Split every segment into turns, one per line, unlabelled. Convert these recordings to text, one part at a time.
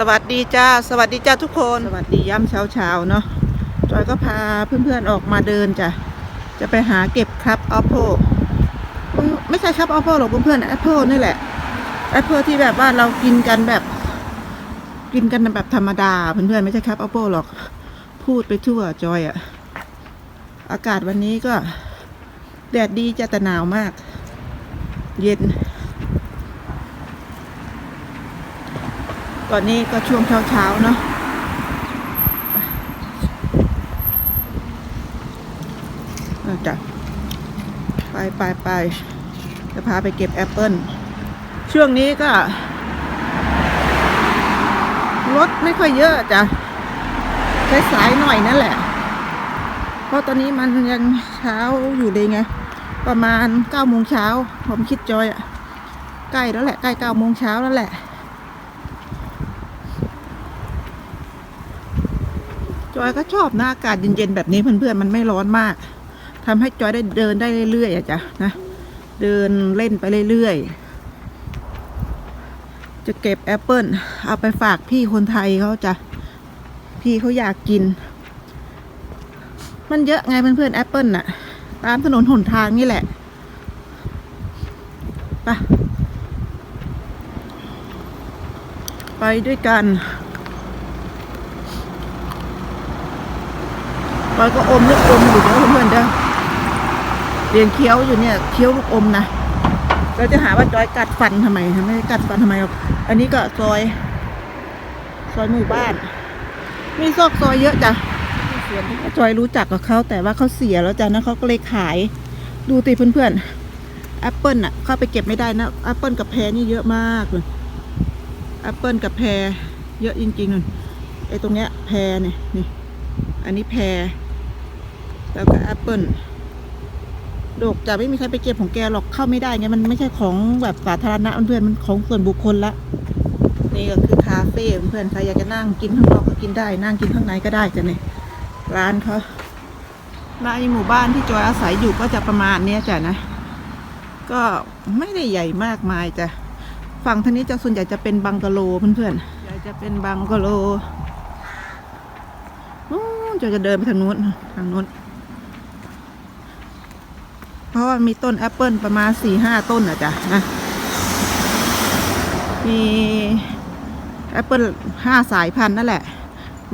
สวัสดีจ้า สวัสดีจ้าทุกคน สวัสดีย่ำเช้าเช้าๆเนาะ จอยก็พาเพื่อนๆออกมาเดินจ้ะ จะไปหาเก็บครับแอปเปิลไม่ใช่ครับแอปเปิลหรอกเพื่อนๆแอปเปิลนี่แหละ แอปเปิลที่แบบว่าเรากินกันแบบ กินกันแบบธรรมดาเพื่อนๆไม่ใช่ครับแอปเปิลหรอก พูดไปทั่วจอยอะอากาศวันนี้ก็ แดดดีจะแต่หนาวมาก เย็น ตอนนี้ก็ช่วงเช้าเช้าๆเนาะจ้ะไปไปไปจะพาไปเก็บแอปเปิ้ลช่วงนี้ก็รถไม่ค่อยเยอะจ้ะใช้สายๆหน่อยนั่นแหละ เพราะตอนนี้มันยังเช้าอยู่เลยไง ประมาณเก้าโมงเช้าผมคิดจอยอะใกล้แล้วแหละใกล้เก้าโมงเช้าแล้วแหละ จอยก็ชอบนะอากาศเย็นๆแบบนี้เพื่อนๆมันไม่ร้อนมากทำให้จอยได้เดินได้เรื่อยๆอะจ้ะนะเดินเล่นไปเรื่อยๆจะเก็บแอปเปิลเอาไปฝากพี่คนไทยเขาจ้ะพี่เขาอยากกิน มันเยอะไงเพื่อนๆแอปเปิลน่ะ ตามถนนหนทางนี่แหละไปไปด้วยกัน จอยก็อมลูกอมอยู่เด้อเพื่อนเด้อเรียนเคี้ยวอยู่เนี่ยเคี้ยวลูกอมนะเราจะหาว่าจอยกัดฟันทำไมไม่ได้กัดฟันทำไมหรอกอันนี้ก็ซอย ซอยหมู่บ้าน มีซอกซอยเยอะจ้ะจอยรู้จักกับเขาแต่ว่าเขาเสียแล้วจ้ะนะเขาก็เลยขาย ดูติเพื่อนๆแอปเปิลน่ะเข้าไปเก็บไม่ได้นะแอปเปิลกับแพรนี่เยอะมากเลยแอปเปิลกับแพรเยอะจริงๆเลยไอ้ตรงเนี้ยแพรเนี่ยนี่ อันนี้แพร แล้วก็แอปเปิลดกจะไม่มีใครไปเก็บของแกหรอกเข้าไม่ได้ไงมันไม่ใช่ของแบบสาธารณะเพื่อนมันของส่วนบุคคลละนี่ก็คือคาเฟ่เพื่อนใครอยากจะนั่งกินข้างนอกก็กินได้ นั่งกินข้างในก็ได้จ้ะเนี่ยร้านเขาในหมู่บ้านที่จอยอาศัยอยู่ก็จะประมาณเนี้ยจ้ะนะ ก็ไม่ได้ใหญ่มากมายจ้ะฝั่งทางนี้จะส่วนใหญ่จะเป็นบังกะโลเพื่อนๆใหญ่จะเป็นบังกะโลนู้นจะจะเดินไปทางนู้นทางนู้น ราะว่ามีต้นแอปเปิลประมาณสี่ห้าต้นอะจ้ะนะมีแอปเปิลห้าสายพันธุ์นั่นแหละ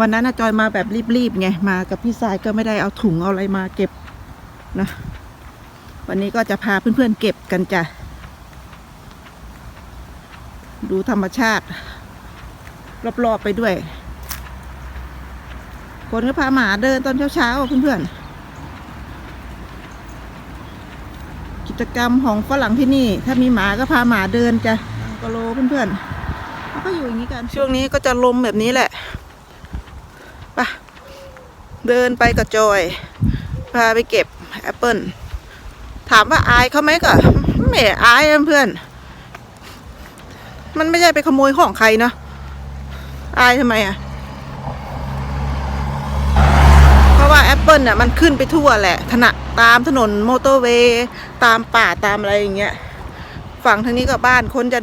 วันนั้นจอยมาแบบรีบๆไงมากับพี่สายก็ไม่ได้เอาถุงเอาอะไรมาเก็บนะวันนี้ก็จะพาเพื่อนๆเก็บกันจ้ะดูธรรมชาติ รอบๆไปด้วยคนก็พาหมาเดินตอนเช้าๆเพื่อนๆ กิจกรรมของฝรั่งที่นี่ ถ้ามีหมาก็พาหมาเดินจ้ะกโลเพื่อนๆเขาก็อยู่อย่างนี้กัน ช่วงนี้ก็จะลมแบบนี้แหละไปะเดินไปกับจอย พาไปเก็บแอปเปิลถามว่าอายเขาไหมก็ไม่อายเพื่อน มันไม่ใช่ไปขโมยของใครเนาะอายทำไมอะ เพราะ ว่าแอปเปิลน่ะมันขึ้นไปทั่วแหละถนะตามถนนมอเตอร์เวย์ตามป่าตามอะไรอย่างเงี้ยฝั่งทางนี้ก็บ้านคนจะ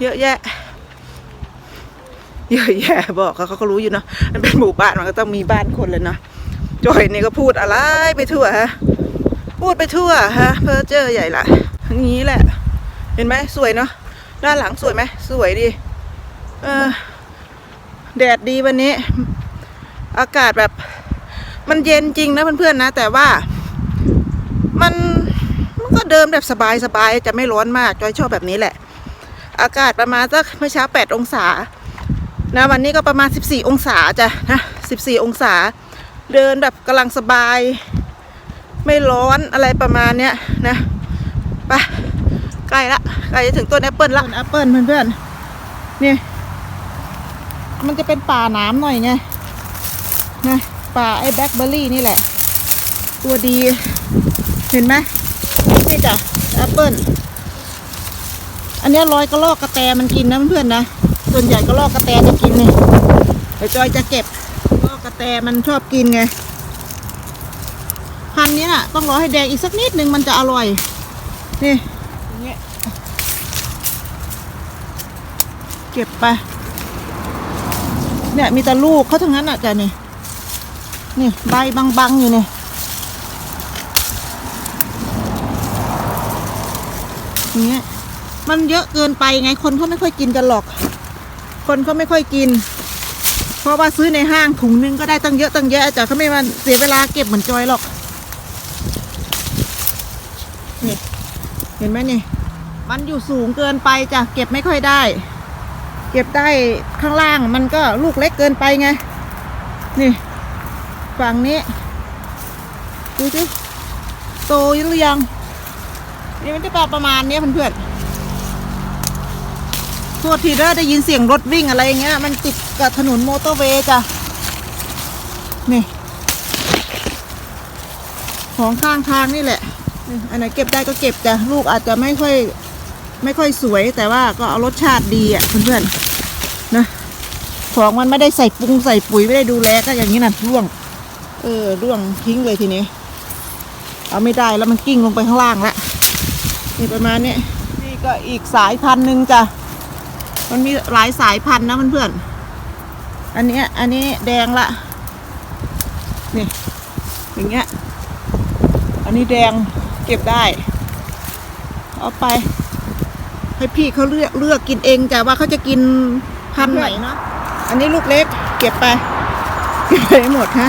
เยอะแยะ เยอะแยะบอกเขาเขาก็รู้อยู่เนาะมันเป็นหมู่บ้านมันก็ต้องมีบ้านคนเลยเนาะจอยนี่ก็พูดอะไรไปทั่วฮะพูดไปทั่วฮะ เพอเจอใหญ่ละงนี้แหละ เห็นไหมสวยเนาะด้านหลังสวยไหมสวยดีเออแดดดีวันนี้ อากาศแบบ มันเย็นจริงนะเพื่อนๆนะ แต่ว่า มันมันก็เดิมแบบสบายๆจะไม่ร้อนมากจอยชอบแบบนี้แหละ อากาศประมาณสักเมื่อเช้า 8 องศา นะ วันนี้ก็ประมาณ 14 องศาจ้ะนะ14 องศา เดินแบบกำลังสบาย ไม่ร้อนอะไรประมาณเนี้ยนะไปใกล้ละใกล้จะถึงต้นแอปเปิลละแอปเปิลเพื่อนๆนี่มันจะเป็นป่าน้ำหน่อยไงนะ ป่าไอ้แบล็คเบอร์รี่นี่แหละ ตัวดี เห็นไหมนี่จ้ะแอปเปิลอันนี้ลอยกระลอกกระแตมันกินนะเพื่อนๆนะส่วนใหญ่กระลอกกระแตจะกินนี่เดี๋ยวจอยจะเก็บกระลอกกระแตมันชอบกินไงพันนี้น่ะต้องรอให้แดงอีกสักนิดนึงมันจะอร่อยนี่อย่างเงี้ยเก็บไปเนี่ยมีแต่ลูกเขาทั้งนั้นอะจ้ะนี่ นี่ใบบังๆอยู่เนี่ยเงี้ยมันเยอะเกินไปไงคนเขาไม่ค่อยกินกันหรอก คนเขาไม่ค่อยกิน เพราะว่าซื้อในห้างถุงนึงก็ได้ตั้งเยอะตั้งแยะจ้ะเขาไม่มาเสียเวลาเก็บเหมือนจอยหรอกนี่เห็นไหมนี่ มันอยู่สูงเกินไปจ้ะเก็บไม่ค่อยได้ เก็บได้ข้างล่างมันก็ลูกเล็กเกินไปไง นี่ ฝั่งนี้ ดูสิโตหรือยัง นี่มันจะประมาณนี้เพื่อนๆโทษทีเด้อได้ยินเสียงรถวิ่งอะไรอย่างเงี้ย มันติดกับถนนมอเตอร์เวย์จ้ะ นี่ ของข้างทางนี่แหละ อันไหนเก็บได้ก็เก็บจ้ะ ลูกอาจจะไม่ค่อย ไม่ค่อยสวยแต่ว่าก็เอารสชาติดีอะเพื่อนๆนะของมันไม่ได้ใส่ปรุงใส่ปุ๋ยไม่ได้ดูแลก็อย่างนี้นะร่วง เออร่วงทิ้งเลยทีนี้ เอาไม่ได้แล้วมันกิ้งลงไปข้างล่างละนี่ประมาณนี้นี่ก็อีกสายพันธุ์หนึ่งจ้ะมันมีหลายสายพันธุ์นะเพื่อนๆอันเนี้ยอันนี้แดงละนี่อย่างเงี้ย อันนี้แดงเก็บได้ เอาไป ให้พี่เขาเลือกเลือกกินเองจ้ะว่าเขาจะกินพันธุ์ไหนเนาะอันนี้ลูกเล็ก เก็บไป เก็บไปให้หมดฮะ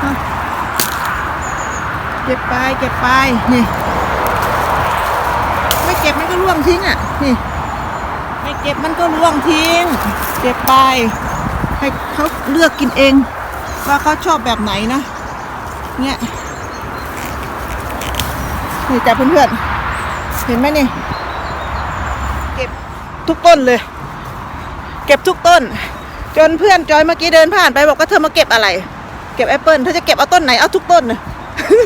เอา เก็บไปเก็บไปนี่ไม่เก็บมันก็ร่วงทิ้งอะนี่ไม่เก็บมันก็ร่วงทิ้ง เก็บไป ให้เขาเลือกกินเอง ว่าเขาชอบแบบไหนนะเนี่ยนี่จ้ะเพื่อนๆเห็นไหมนี่เก็บทุกต้นเลย เก็บทุกต้น จนเพื่อนจอยเมื่อกี้เดินผ่านไปบอกว่าเธอมาเก็บอะไร เก็บแอปเปิลเธอจะเก็บเอาต้นไหนเอาทุกต้นเลย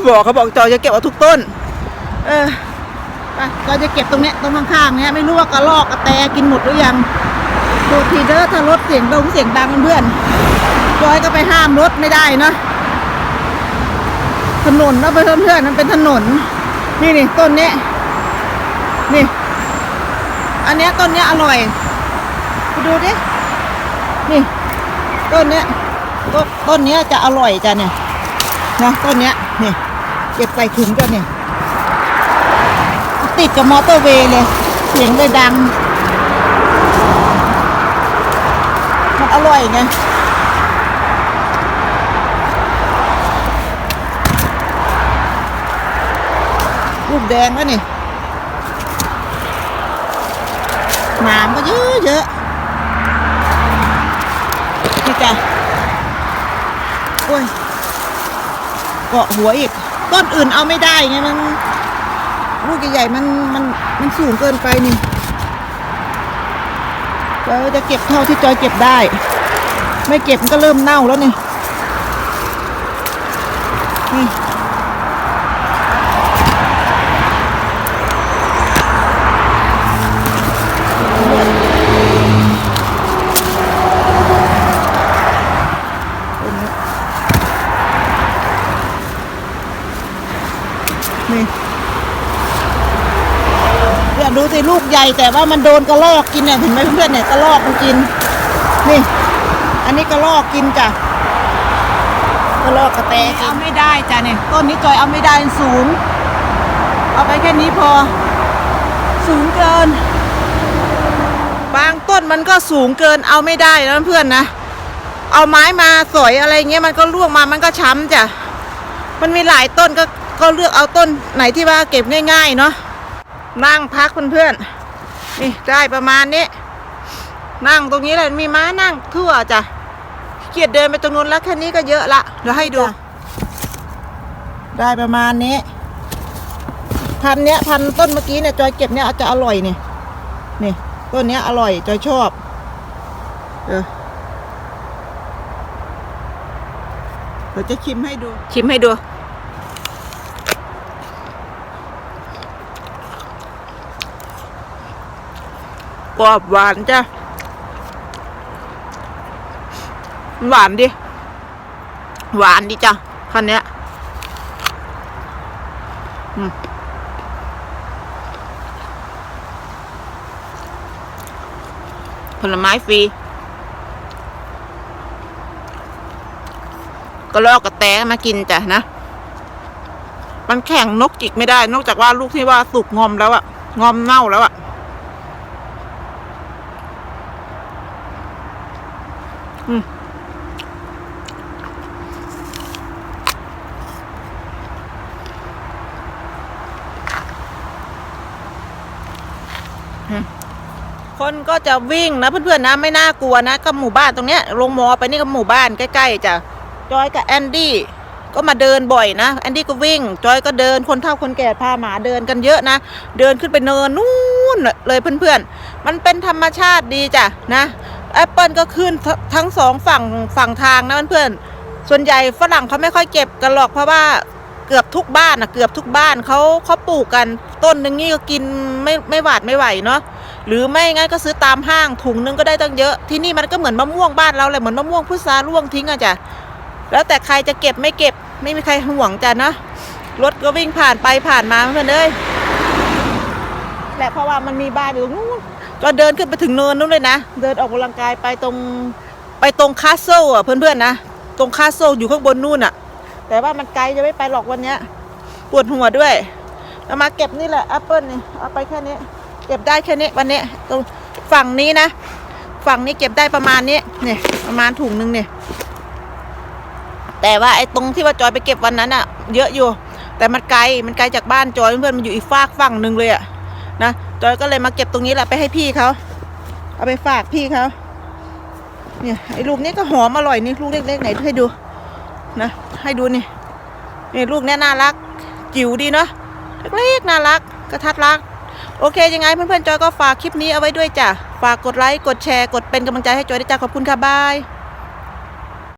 บอกเขาบอกจอยจะเก็บเอาทุกต้น เออไปจอจะเก็บตรงเนี้ยตรงข้างๆเนี้ยไม่รู้ว่ากระลอกกระแตกินหมดหรือยังดูทีเด้อถ้ารถเสียงดงเสียงดังเพื่อนจอยก็ไปห้ามรถไม่ได้เนะถนนนะเพื่อนๆมันเป็นถนน นี่นี่ต้นนี้นี่ อันเนี้ยต้นเนี้ยอร่อยไปดูดินี่ ต้นเนี้ยต้นต้นเนี้ยจะอร่อยจ้ะเนี่ย นะต้นเนี้ยนี่เก็บใส่ถุงจ้ะเนี่ยติดกับมอเตอร์เวย์เลยเสียงเลยดัง มันอร่อยไงลูกแดงแล้วนี่หนามก็เยอะเยอะนี่จ้ะโอ้ย เกาะหัวอีก ต้นอื่นเอาไม่ได้ไงมัน ลูกใหญ่ๆมันมันมันสูงเกินไปนี่จอยจะเก็บเท่าที่จอยเก็บได้ ไม่เก็บมันก็เริ่มเน่าแล้วนี่นี่นี่ ดูสิลูกใหญ่แต่ว่ามันโดนกระรอกกินเนี่ยเห็นไหมเพื่อนเนี่ยกระรอกมันกิน นี่ อันนี้กระรอกกินจ้ะกระรอกกระแตกินเอาไม่ได้จ้ะเนี่ยต้นนี้จอยเอาไม่ได้สูงเอาไปแค่นี้พอ สูงเกิน บางต้นมันก็สูงเกินเอาไม่ได้นะเพื่อนนะเอาไม้มาสอยอะไรเงี้ยมันก็ร่วงมามันก็ช้ำจ้ะมันมีหลายต้นก็ก็เลือกเอาต้นไหนที่ว่าเก็บง่าย ๆ เนาะ นั่งพักเพื่อนๆนี่ได้ประมาณนี้ นั่งตรงนี้แหละมีม้านั่งทั่วจ้ะขี้เกียดเดินไปตรงนู้นแล้วแค่นี้ก็เยอะละเดี๋ยวให้ดู ได้ประมาณนี้ พันเนี้ยพันต้นเมื่อกี้เนี่ยจอยเก็บเนี่ยอาจจะอร่อยเนี่ยนี่ต้นเนี้ยอร่อยจอยชอบ เออเดี๋ยวจะชิมให้ดู ชิมให้ดู รอบหวานจ้ะหวานดิ หวานดิจ้ะคันเนี้ยผลไม้ฟรีก็ลอกกระแตมากินจ้ะนะ มันแข่งนกจิกไม่ได้ นอกจากว่าลูกที่ว่าสุกงอมแล้วอะงอมเน่าแล้วอะ คนก็จะวิ่งนะเพื่อนๆนะไม่น่ากลัวนะ ก็หมู่บ้านตรงเนี้ยลงมอไปนี่ก็หมู่บ้านใกล้ๆจ้ะจอยกับแอนดี้ก็มาเดินบ่อยนะแอนดี้ก็วิ่ง จอยก็เดินคนเฒ่าคนแก่พาหมาเดินกันเยอะนะ เดินขึ้นไปเนินนู่นเลยเพื่อนๆ มันเป็นธรรมชาติดีจ้ะนะ แอปเปิลก็ขึ้นทั้งสองฝั่งฝั่งทางนะเพื่อนๆส่วนใหญ่ฝรั่งเขาไม่ค่อยเก็บกันหรอกเพราะว่าเกือบทุกบ้านนะเกือบทุกบ้านเขาเขาปลูกกัน ต้นหนึ่งนี่ก็กินไม่ไม่หวาดไม่ไหวเนาะหรือไม่งั้นก็ซื้อตามห้างถุงนึงก็ได้ตั้งเยอะ ที่นี่มันก็เหมือนมะม่วงบ้านเราเลยเหมือนมะม่วงพุทราร่วงทิ้งอะจ้ะแล้วแต่ใครจะเก็บไม่เก็บไม่มีใครห่วงจ้ะนะรถก็วิ่งผ่านไปผ่านมาเพื่อนเอ้ยแหละเพราะว่ามันมีบ้านอยู่นู้น ก็เดินขึ้นไปถึงเนินนู้นเลยนะ เดินออกกำลังกายไปตรงไปตรงคาสเซิลอะเพื่อนๆนะ ตรงคาสเซิลอยู่ข้างบนนู่นอะ แต่ว่ามันไกลจะไม่ไปหรอกวันเนี้ยปวดหัวด้วยเอามาเก็บนี่แหละแอปเปิลนี่เอาไปแค่นี้ เก็บได้แค่นี้วันนี้ตรงฝั่งนี้นะ ฝั่งนี้เก็บได้ประมาณนี้เนี่ยประมาณถุงนึงเนี่ยแต่ว่าไอ้ตรงที่ว่าจอยไปเก็บวันนั้นอะเยอะอยู่ แต่มันไกลมันไกลจากบ้านจอยเพื่อนมันอยู่อีกฝากฝั่งหนึ่งเลยอะ นะจอยก็เลยมาเก็บตรงนี้แหละไปให้พี่เขาเอาไปฝากพี่เขาเนี่ยไอ้ลูกนี้ก็หอมอร่อยนี่ลูกเล็กๆไหนให้ดูนะให้ดูนี่นี่ลูกเนี้ยน่ารักจิ๋วดีเนาะเล็กๆน่ารักกระทัดรัก โอเคยังไงเพื่อนๆจอยก็ฝากคลิปนี้เอาไว้ด้วยจ้ะฝากกดไลค์กดแชร์กดเป็นกำลังใจให้จอยด้วยจ้ะขอบคุณค่ะบาย